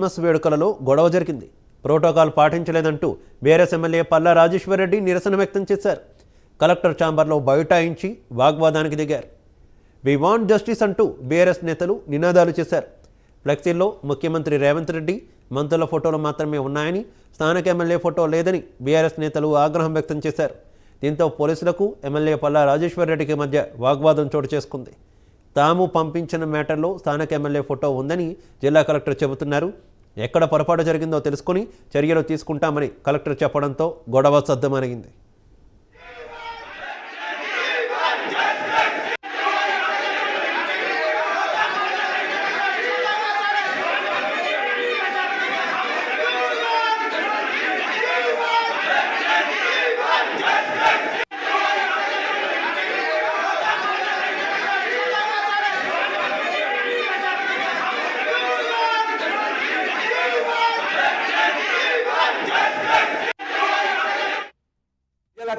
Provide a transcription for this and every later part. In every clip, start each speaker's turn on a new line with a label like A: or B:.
A: Christmas వేడుకలలో గొడవ జరిగింది. ప్రోటోకాల్ పాటించలేదంటూ బీఆర్ఎస్ ఎమ్మెల్యే పల్లా రాజేశ్వరరెడ్డి నిరసన వ్యక్తం చేశారు. కలెక్టర్ ఛాంబర్లో బైఠాయించి వాగ్వాదానికి దిగారు. వి వాంట్ జస్టిస్ అంటూ బీఆర్ఎస్ నేతలు నినాదాలు చేశారు. ఫ్లెక్సీల్లో ముఖ్యమంత్రి రేవంత్ రెడ్డి మంత్రుల ఫోటోలు మాత్రమే ఉన్నాయని స్థానిక ఎమ్మెల్యే ఫోటో లేదని బీఆర్ఎస్ నేతలు ఆగ్రహం వ్యక్తం చేశారు. దీంతో పోలీసులకు ఎమ్మెల్యే పల్లా రాజేశ్వరరెడ్డికి మధ్య వాగ్వాదం చోటు చేసుకుంది. తాము పంపించిన మ్యాటర్లో స్థానిక ఎమ్మెల్యే ఫోటో ఉందని జిల్లా కలెక్టర్ చెబుతున్నారు. ఎక్కడ పొరపాటు జరిగిందో తెలుసుకుని చర్యలు తీసుకుంటామని కలెక్టర్ చెప్పడంతో గొడవ సద్దమరిగింది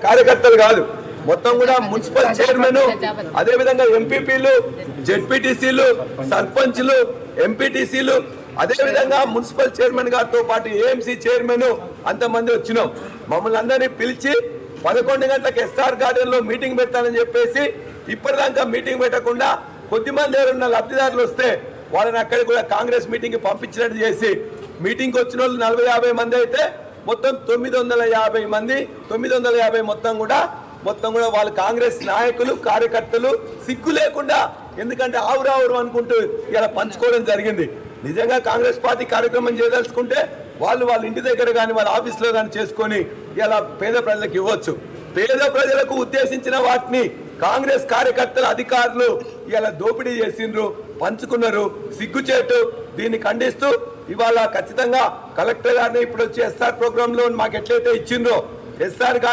B: కార్యకర్తలు కాదు. మొత్తం కూడా మున్సిపల్ చైర్మన్ అదే విధంగా ఎంపీపీలు జెడ్పీటీసీలు సర్పంచ్లు ఎంపీటీసీలు అదే విధంగా మున్సిపల్ చైర్మన్ గారితో పాటు ఏఎంసీ చైర్మన్ అంతమంది వచ్చినాం. మమ్మల్ని అందరినీ పిలిచి పదకొండు గంటలకు ఎస్ఆర్ గార్డెన్లో మీటింగ్ పెడతానని చెప్పేసి ఇప్పటిదాకా మీటింగ్ పెట్టకుండా కొద్ది మంది ఎవరున్న లబ్ధిదారులు వస్తే వాళ్ళని అక్కడికి కూడా కాంగ్రెస్ మీటింగ్కి పంపించినట్టు చేసి మీటింగ్ వచ్చిన వాళ్ళు నలభై యాభై మంది అయితే మొత్తం తొమ్మిది వందల యాభై మంది తొమ్మిది వందల యాభై మొత్తం కూడా మొత్తం కూడా వాళ్ళు కాంగ్రెస్ నాయకులు కార్యకర్తలు సిగ్గు లేకుండా ఎందుకంటే ఆవురావురు అనుకుంటూ ఇలా పంచుకోవడం జరిగింది. నిజంగా కాంగ్రెస్ పార్టీ కార్యక్రమం చేయదలుచుకుంటే వాళ్ళు వాళ్ళ ఇంటి దగ్గర కానీ వాళ్ళ ఆఫీస్లో కానీ చేసుకొని ఇలా పేద ప్రజలకు ఇవ్వచ్చు. పేద ప్రజలకు ఉద్దేశించిన వాటిని కాంగ్రెస్ కార్యకర్తల అధికారులు ఇలా దోపిడీ చేసిండ్రు. పంచుకున్నారు. సిగ్గుచేటు దీన్ని ఖండిస్తూ ఇవాళ ఖచ్చితంగా కలెక్టర్ గారిని ఇప్పుడు వచ్చి ఎస్ఆర్ ప్రోగ్రామ్లో మాకు ఎట్లయితే ఇచ్చిండ్రో ఎస్ఆర్ గారి